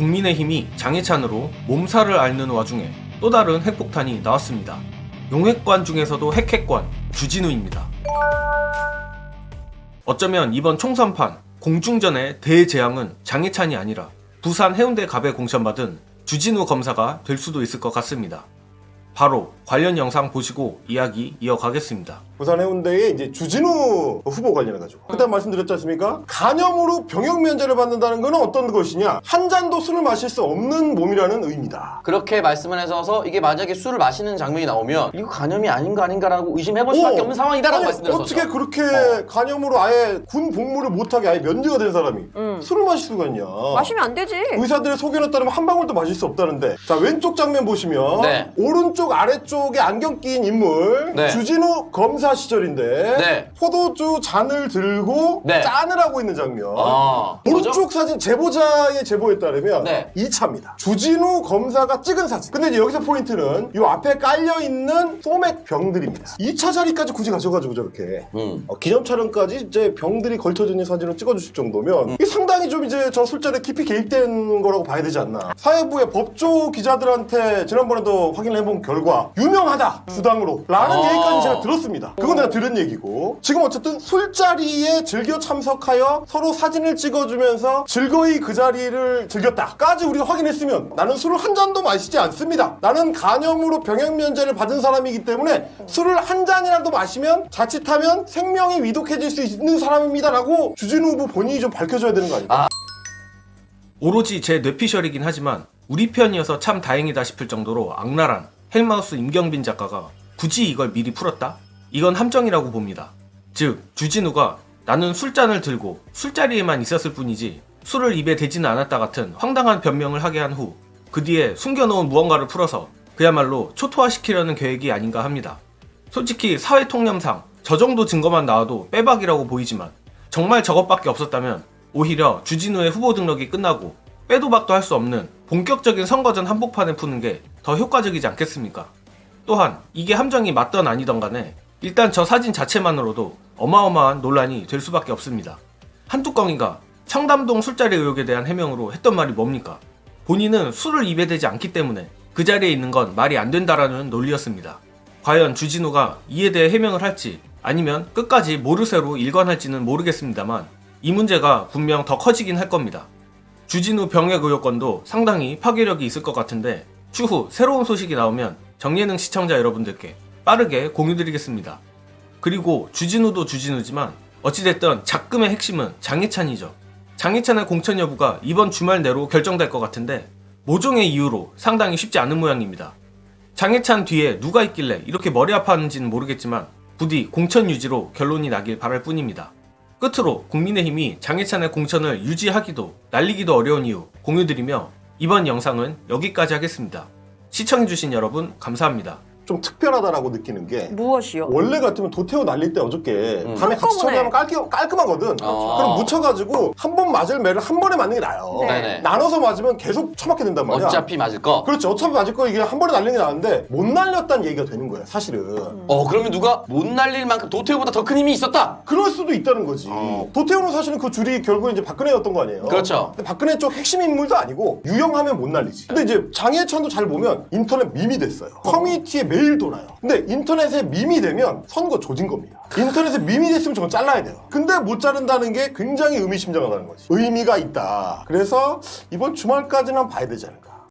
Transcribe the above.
국민의힘이 장해찬으로 몸살을 앓는 와중에 또 다른 핵폭탄이 나왔습니다. 용핵관 중에서도 핵핵관 주진우입니다. 어쩌면 이번 총선판 공중전의 대재앙은 장해찬이 아니라 부산 해운대 갑에 공천받은 주진우 검사가 될 수도 있을 것 같습니다. 바로 관련 영상 보시고 이야기 이어가겠습니다. 부산 해운대에 이제 주진우 후보 관련해가지고 그때 말씀드렸지 않습니까? 간염으로 병역 면제를 받는다는 것은 어떤 것이냐? 한 잔도 술을 마실 수 없는 몸이라는 의미다. 그렇게 말씀을 해서 이게 만약에 술을 마시는 장면이 나오면 이거 간염이 아닌가 아닌가라고 의심해볼 수밖에 어. 없는 상황이다라고 아니, 말씀드렸었죠. 어떻게 그렇게 어. 간염으로 아예 군 복무를 못하게 아예 면제가 된 사람이 음. 술을 마실 수가 있냐? 마시면 안 되지. 의사들의 소견에 따르면 한 방울도 마실 수 없다는데 자 왼쪽 장면 보시면 네. 오른쪽 아래쪽에 안경 낀 인물 네. 주진우 검사 시절인데 네. 포도주 잔을 들고 네. 짠을 하고 있는 장면 아, 뭐죠? 오른쪽 사진 제보자의 제보에 따르면 네. 2차입니다. 주진우 검사가 찍은 사진. 근데 이제 여기서 포인트는 이 앞에 깔려 있는 소맥 병들입니다. 2차 자리까지 굳이 가셔가지고 저렇게 음. 어, 기념 촬영까지 이제 병들이 걸쳐져 있는 사진을 찍어주실 정도면 이게 상당히 좀 이제 저 술자리에 깊이 개입된 거라고 봐야 되지 않나. 사회부의 법조 기자들한테 지난번에도 확인을 해본 결과 유명하다 수당으로 라는 아. 얘기까지 제가 들었습니다. 그건 내가 들은 얘기고 지금 어쨌든 술자리에 즐겨 참석하여 서로 사진을 찍어주면서 즐거이 그 자리를 즐겼다까지 우리가 확인했으면 나는 술을 한 잔도 마시지 않습니다. 나는 간염으로 병역 면제를 받은 사람이기 때문에 술을 한 잔이라도 마시면 자칫하면 생명이 위독해질 수 있는 사람입니다라고 주진우 후보 본인이 좀 밝혀줘야 되는 거 아닐까? 아. 오로지 제 뇌피셜이긴 하지만 우리 편이어서 참 다행이다 싶을 정도로 악랄한 헬마우스 임경빈 작가가 굳이 이걸 미리 풀었다? 이건 함정이라고 봅니다. 즉 주진우가 나는 술잔을 들고 술자리에만 있었을 뿐이지 술을 입에 대지는 않았다 같은 황당한 변명을 하게 한 후 그 뒤에 숨겨놓은 무언가를 풀어서 그야말로 초토화시키려는 계획이 아닌가 합니다. 솔직히 사회 통념상 저 정도 증거만 나와도 빼박이라고 보이지만 정말 저것밖에 없었다면 오히려 주진우의 후보 등록이 끝나고 빼도 박도 할 수 없는 본격적인 선거전 한복판을 푸는 게 더 효과적이지 않겠습니까? 또한 이게 함정이 맞던 아니던 간에 일단 저 사진 자체만으로도 어마어마한 논란이 될 수밖에 없습니다. 한뚜껑이가 청담동 술자리 의혹에 대한 해명으로 했던 말이 뭡니까? 본인은 술을 입에 대지 않기 때문에 그 자리에 있는 건 말이 안 된다라는 논리였습니다. 과연 주진우가 이에 대해 해명을 할지 아니면 끝까지 모르쇠로 일관할지는 모르겠습니다만 이 문제가 분명 더 커지긴 할 겁니다. 주진우 병역 의혹건도 상당히 파괴력이 있을 것 같은데 추후 새로운 소식이 나오면 정예능 시청자 여러분들께 빠르게 공유드리겠습니다. 그리고 주진우도 주진우지만 어찌됐든 작금의 핵심은 장해찬이죠. 장해찬의 공천 여부가 이번 주말 내로 결정될 것 같은데 모종의 이유로 상당히 쉽지 않은 모양입니다. 장해찬 뒤에 누가 있길래 이렇게 머리 아파하는지는 모르겠지만 부디 공천 유지로 결론이 나길 바랄 뿐입니다. 끝으로 국민의힘이 장해찬의 공천을 유지하기도 날리기도 어려운 이유 공유드리며 이번 영상은 여기까지 하겠습니다. 시청해주신 여러분 감사합니다. 좀 특별하다라고 느끼는 게 무엇이요? 원래 같으면 도태우 날릴 때 어저께 음. 밤에 같이 한꺼번에. 처리하면 깔끔, 깔끔하거든. 어. 그럼 묻혀가지고 한 번 맞을 매를 한 번에 맞는 게 나아요. 네. 네네. 나눠서 맞으면 계속 처맞게 된단 말이야. 어차피 맞을 거. 그렇지. 어차피 맞을 거 이게 한 번에 날리는 게 나은데 못 날렸다는 얘기가 되는 거야, 사실은. 어 그러면 누가 못 날릴 만큼 도태우보다 더 큰 힘이 있었다. 그럴 수도 있다는 거지. 어. 도태우는 사실은 그 줄이 결국에 이제 박근혜였던 거 아니에요. 그렇죠. 근데 박근혜 쪽 핵심 인물도 아니고 유영하면 못 날리지. 근데 이제 장해찬도 잘 보면 인터넷 밈이 됐어요. 커뮤니티에 매일 돌아요. 근데 인터넷에 밈이 되면 선거 조진 겁니다. 인터넷에 밈이 됐으면 저건 잘라야 돼요. 근데 못 자른다는 게 굉장히 의미심장하다는 거지. 의미가 있다. 그래서 이번 주말까지는 봐야 되지 않을까.